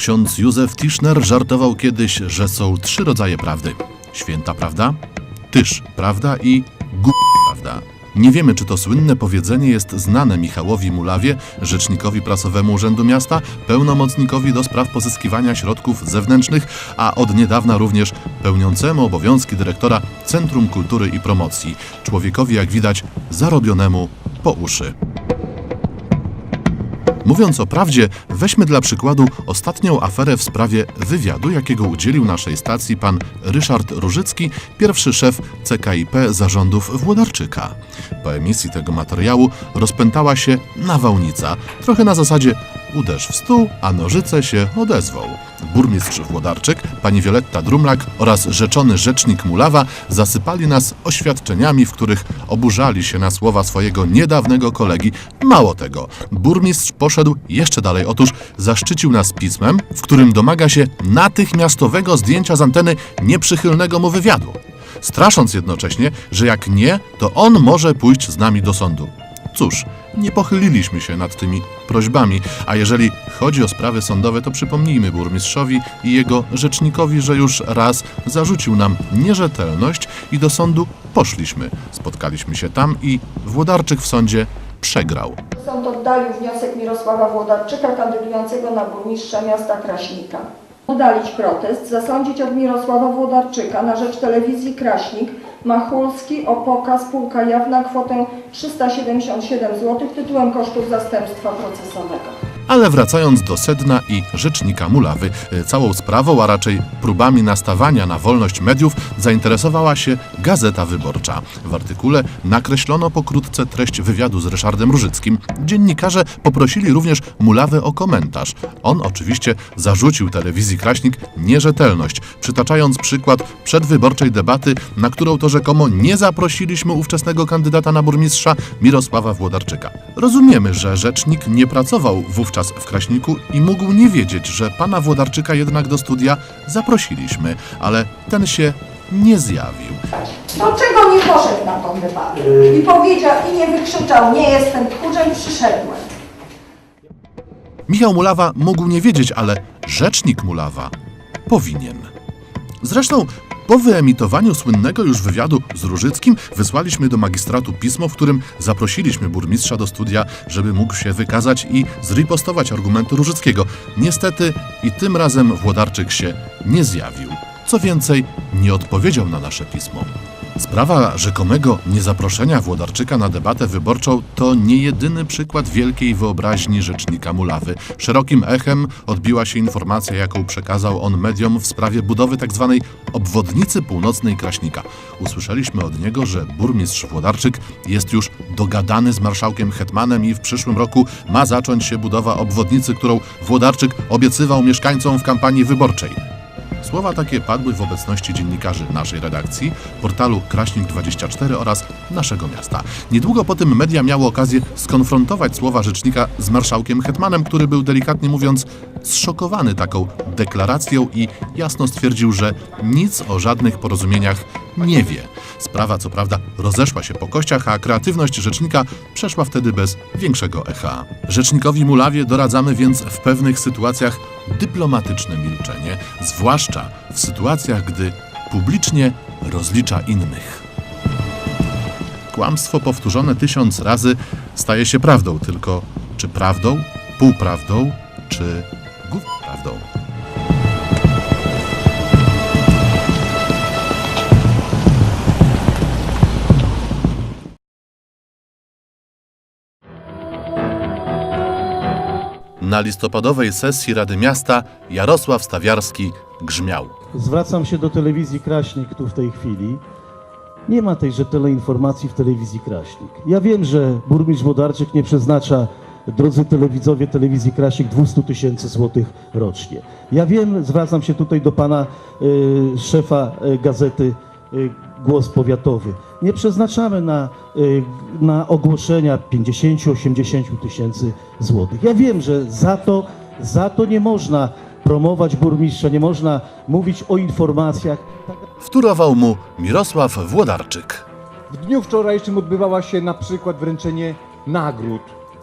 Ksiądz Józef Tischner żartował kiedyś, że są trzy rodzaje prawdy: święta prawda, tyż prawda i gu prawda. Nie wiemy, czy to słynne powiedzenie jest znane Michałowi Mulawie, rzecznikowi prasowemu Urzędu Miasta, pełnomocnikowi do spraw pozyskiwania środków zewnętrznych, a od niedawna również pełniącemu obowiązki dyrektora Centrum Kultury i Promocji, człowiekowi, jak widać, zarobionemu po uszy. Mówiąc o prawdzie, weźmy dla przykładu ostatnią aferę w sprawie wywiadu, jakiego udzielił naszej stacji pan Ryszard Różycki, pierwszy szef CKIP zarządów Włodarczyka. Po emisji tego materiału rozpętała się nawałnica, trochę na zasadzie uderz w stół, a nożyce się odezwą. Burmistrz Włodarczyk, pani Wioletta Drumlak oraz rzeczony rzecznik Mulawa zasypali nas oświadczeniami, w których oburzali się na słowa swojego niedawnego kolegi. Mało tego, burmistrz poszedł jeszcze dalej. Otóż zaszczycił nas pismem, w którym domaga się natychmiastowego zdjęcia z anteny nieprzychylnego mu wywiadu. Strasząc jednocześnie, że jak nie, to on może pójść z nami do sądu. Cóż, nie pochyliliśmy się nad tymi prośbami, a jeżeli chodzi o sprawy sądowe, to przypomnijmy burmistrzowi i jego rzecznikowi, że już raz zarzucił nam nierzetelność i do sądu poszliśmy. Spotkaliśmy się tam i Włodarczyk w sądzie przegrał. Sąd oddalił wniosek Mirosława Włodarczyka, kandydującego na burmistrza miasta Kraśnika. Oddalić protest, zasądzić od Mirosława Włodarczyka na rzecz telewizji Kraśnik Machulski o pokaz spółka jawna kwotę 377 zł tytułem kosztów zastępstwa procesowego. Ale wracając do sedna i rzecznika Mulawy, e, całą sprawą, a raczej próbami nastawania na wolność mediów, zainteresowała się Gazeta Wyborcza. W artykule nakreślono pokrótce treść wywiadu z Ryszardem Różyckim. Dziennikarze poprosili również Mulawę o komentarz. On oczywiście zarzucił telewizji Kraśnik nierzetelność, przytaczając przykład przedwyborczej debaty, na którą to rzekomo nie zaprosiliśmy ówczesnego kandydata na burmistrza Mirosława Włodarczyka. Rozumiemy, że rzecznik nie pracował wówczas w Kraśniku i mógł nie wiedzieć, że pana Włodarczyka jednak do studia zaprosiliśmy, ale ten się nie zjawił. Dlaczego nie poszedł na tą debatę? I powiedział, i nie wykrzyczał, nie jestem tchórzem, przyszedłem. Michał Mulawa mógł nie wiedzieć, ale rzecznik Mulawa powinien. Zresztą po wyemitowaniu słynnego już wywiadu z Różyckim wysłaliśmy do magistratu pismo, w którym zaprosiliśmy burmistrza do studia, żeby mógł się wykazać i zripostować argumenty Różyckiego. Niestety i tym razem Włodarczyk się nie zjawił. Co więcej, nie odpowiedział na nasze pismo. Sprawa rzekomego niezaproszenia Włodarczyka na debatę wyborczą to nie jedyny przykład wielkiej wyobraźni rzecznika Mulawy. Szerokim echem odbiła się informacja, jaką przekazał on mediom w sprawie budowy tzw. obwodnicy północnej Kraśnika. Usłyszeliśmy od niego, że burmistrz Włodarczyk jest już dogadany z marszałkiem Hetmanem i w przyszłym roku ma zacząć się budowa obwodnicy, którą Włodarczyk obiecywał mieszkańcom w kampanii wyborczej. Słowa takie padły w obecności dziennikarzy naszej redakcji, portalu Kraśnik24 oraz naszego miasta. Niedługo po tym media miały okazję skonfrontować słowa rzecznika z marszałkiem Hetmanem, który był delikatnie mówiąc zszokowany taką deklaracją i jasno stwierdził, że nic o żadnych porozumieniach nie wie. Sprawa co prawda rozeszła się po kościach, a kreatywność rzecznika przeszła wtedy bez większego echa. Rzecznikowi Mulawie doradzamy więc w pewnych sytuacjach dyplomatyczne milczenie, zwłaszcza w sytuacjach, gdy publicznie rozlicza innych. Kłamstwo powtórzone tysiąc razy staje się prawdą, tylko czy prawdą, półprawdą, czy prawdą? Na listopadowej sesji Rady Miasta Jarosław Stawiarski grzmiał. Zwracam się do telewizji Kraśnik tu w tej chwili. Nie ma tej rzetelnej informacji w telewizji Kraśnik. Ja wiem, że burmistrz Wodarczyk nie przeznacza, drodzy telewidzowie telewizji Kraśnik, 200 tysięcy złotych rocznie. Ja wiem, zwracam się tutaj do pana y, szefa y, gazety y, Głos Powiatowy. Nie przeznaczamy na, y, na ogłoszenia 50-80 tysięcy złotych. Ja wiem, że za to, za to nie można promować burmistrza, nie można mówić o informacjach. Wtórował mu Mirosław Włodarczyk. W dniu wczorajszym odbywała się na przykład wręczenie nagród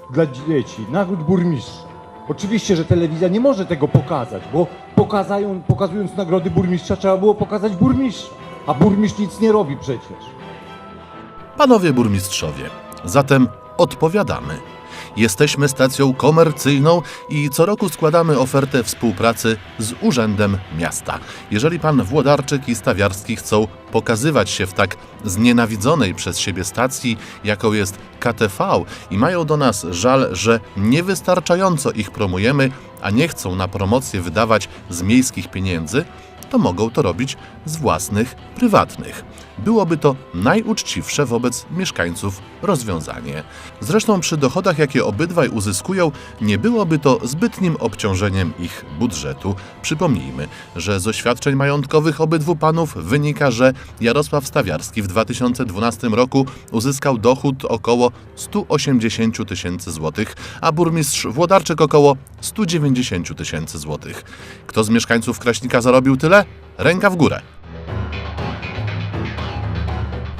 dla dzieci, nagród burmistrza. Oczywiście, że telewizja nie może tego pokazać, bo pokazają, pokazując nagrody burmistrza trzeba było pokazać burmistrza, a burmistrz nic nie robi przecież. Panowie burmistrzowie, zatem odpowiadamy. Jesteśmy stacją komercyjną i co roku składamy ofertę współpracy z Urzędem Miasta. Jeżeli pan Włodarczyk i Stawiarski chcą pokazywać się w tak znienawidzonej przez siebie stacji, jaką jest KTV i mają do nas żal, że niewystarczająco ich promujemy, a nie chcą na promocję wydawać z miejskich pieniędzy, to mogą to robić z własnych, prywatnych. Byłoby to najuczciwsze wobec mieszkańców rozwiązanie. Zresztą przy dochodach, jakie obydwaj uzyskują, nie byłoby to zbytnim obciążeniem ich budżetu. Przypomnijmy, że z oświadczeń majątkowych obydwu panów wynika, że Jarosław Stawiarski w 2012 roku uzyskał dochód około 180 tysięcy złotych, a burmistrz Włodarczyk około 190 tysięcy złotych. Kto z mieszkańców Kraśnika zarobił tyle? Ręka w górę.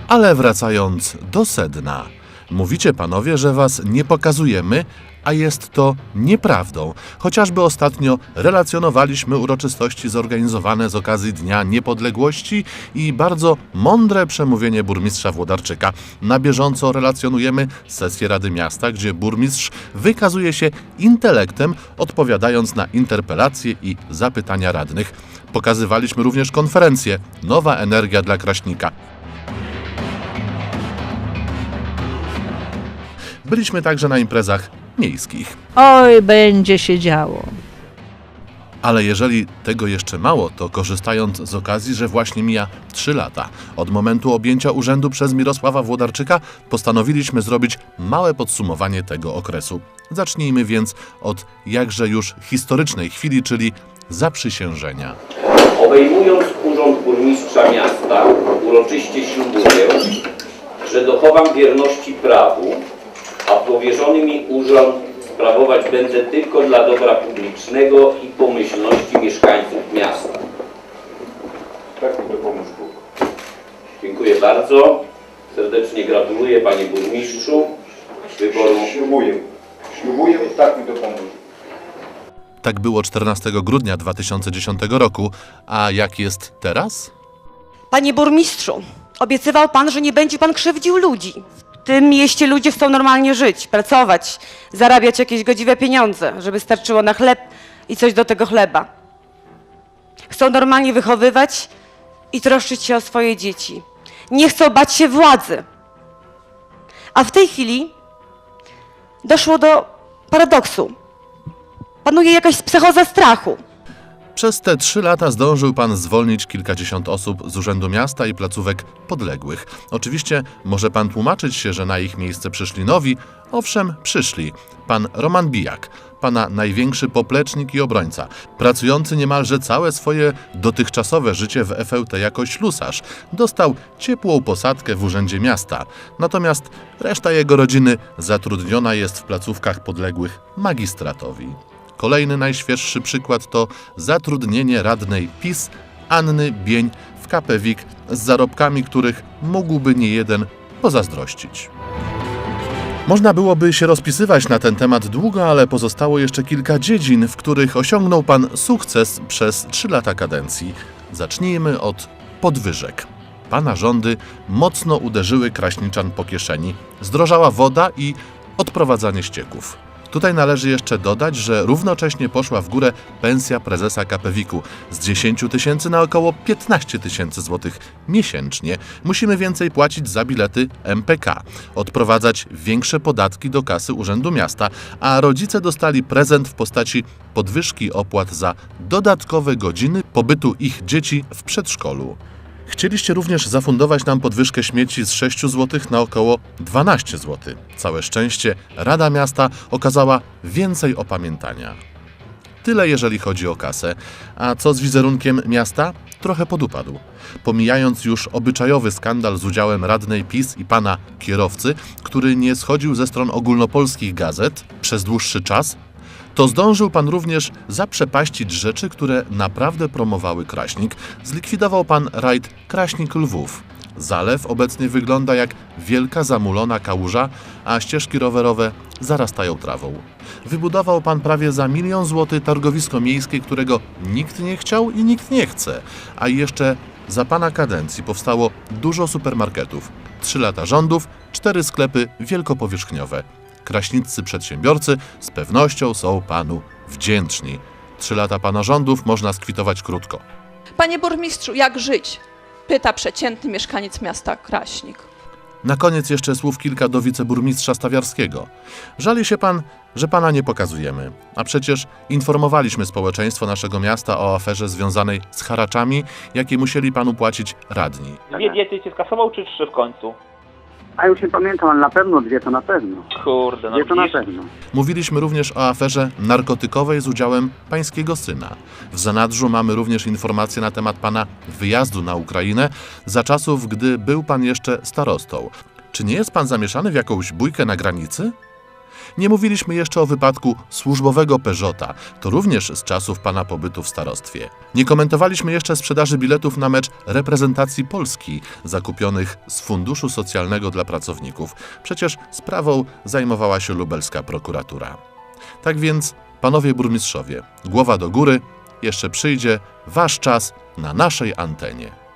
Ale wracając do sedna. Mówicie panowie, że was nie pokazujemy, a jest to nieprawdą. Chociażby ostatnio relacjonowaliśmy uroczystości zorganizowane z okazji Dnia Niepodległości i bardzo mądre przemówienie burmistrza Włodarczyka. Na bieżąco relacjonujemy sesję Rady Miasta, gdzie burmistrz wykazuje się intelektem, odpowiadając na interpelacje i zapytania radnych. Pokazywaliśmy również konferencję Nowa Energia dla Kraśnika. Byliśmy także na imprezach miejskich. Oj, będzie się działo. Ale jeżeli tego jeszcze mało, to korzystając z okazji, że właśnie mija 3 lata od momentu objęcia urzędu przez Mirosława Włodarczyka, postanowiliśmy zrobić małe podsumowanie tego okresu. Zacznijmy więc od jakże już historycznej chwili, czyli zaprzysiężenia. Obejmując urząd burmistrza miasta, uroczyście ślubuję, że dochowam wierności prawu, a powierzony mi urząd sprawować będę tylko dla dobra publicznego i pomyślności mieszkańców miasta. Tak mi to pomóż Bóg. Dziękuję bardzo. Serdecznie gratuluję Panie Burmistrzu wyboru Ślubuję. Ślubuję i tak mi to pomoże. Tak było 14 grudnia 2010 roku, a jak jest teraz? Panie burmistrzu, obiecywał pan, że nie będzie pan krzywdził ludzi. Tym mieście ludzie chcą normalnie żyć, pracować, zarabiać jakieś godziwe pieniądze, żeby starczyło na chleb i coś do tego chleba. Chcą normalnie wychowywać i troszczyć się o swoje dzieci. Nie chcą bać się władzy. A w tej chwili doszło do paradoksu. Panuje jakaś psychoza strachu. Przez te trzy lata zdążył pan zwolnić kilkadziesiąt osób z Urzędu Miasta i placówek podległych. Oczywiście może pan tłumaczyć się, że na ich miejsce przyszli nowi. Owszem, przyszli. Pan Roman Bijak, pana największy poplecznik i obrońca, pracujący niemalże całe swoje dotychczasowe życie w FLT jako ślusarz, dostał ciepłą posadkę w Urzędzie Miasta. Natomiast reszta jego rodziny zatrudniona jest w placówkach podległych magistratowi. Kolejny najświeższy przykład to zatrudnienie radnej PiS Anny Bień w KPWiK z zarobkami, których mógłby niejeden pozazdrościć. Można byłoby się rozpisywać na ten temat długo, ale pozostało jeszcze kilka dziedzin, w których osiągnął pan sukces przez trzy lata kadencji. Zacznijmy od podwyżek. Pana rządy mocno uderzyły kraśniczan po kieszeni. Zdrożała woda i odprowadzanie ścieków. Tutaj należy jeszcze dodać, że równocześnie poszła w górę pensja prezesa KPWiK-u z 10 tysięcy na około 15 tysięcy złotych miesięcznie. Musimy więcej płacić za bilety MPK, odprowadzać większe podatki do kasy Urzędu Miasta, a rodzice dostali prezent w postaci podwyżki opłat za dodatkowe godziny pobytu ich dzieci w przedszkolu. Chcieliście również zafundować nam podwyżkę śmieci z 6 zł na około 12 zł. Całe szczęście Rada Miasta okazała więcej opamiętania. Tyle jeżeli chodzi o kasę. A co z wizerunkiem miasta? Trochę podupadł. Pomijając już obyczajowy skandal z udziałem radnej PiS i pana kierowcy, który nie schodził ze stron ogólnopolskich gazet przez dłuższy czas, to zdążył pan również zaprzepaścić rzeczy, które naprawdę promowały Kraśnik. Zlikwidował pan rajd Kraśnik Lwów. Zalew obecnie wygląda jak wielka zamulona kałuża, a ścieżki rowerowe zarastają trawą. Wybudował pan prawie za milion złotych targowisko miejskie, którego nikt nie chciał i nikt nie chce, a jeszcze za pana kadencji powstało dużo supermarketów, trzy lata rządów, cztery sklepy wielkopowierzchniowe. Kraśniccy przedsiębiorcy z pewnością są panu wdzięczni. Trzy lata pana rządów można skwitować krótko. Panie burmistrzu, jak żyć? Pyta przeciętny mieszkaniec miasta Kraśnik. Na koniec jeszcze słów kilka do wiceburmistrza Stawiarskiego. Żali się pan, że pana nie pokazujemy. A przecież informowaliśmy społeczeństwo naszego miasta o aferze związanej z haraczami, jakie musieli panu płacić radni. Dwie diety cię skasował, czy trzy w końcu? A już nie pamiętam, ale na pewno dwie to na pewno. Kurde, no Dwie to na widzisz? pewno. Mówiliśmy również o aferze narkotykowej z udziałem pańskiego syna. W zanadrzu mamy również informacje na temat pana wyjazdu na Ukrainę za czasów, gdy był pan jeszcze starostą. Czy nie jest pan zamieszany w jakąś bójkę na granicy? Nie mówiliśmy jeszcze o wypadku służbowego Peugeota, to również z czasów pana pobytu w starostwie. Nie komentowaliśmy jeszcze sprzedaży biletów na mecz reprezentacji Polski, zakupionych z Funduszu Socjalnego dla Pracowników. Przecież sprawą zajmowała się lubelska prokuratura. Tak więc, panowie burmistrzowie, głowa do góry, jeszcze przyjdzie wasz czas na naszej antenie.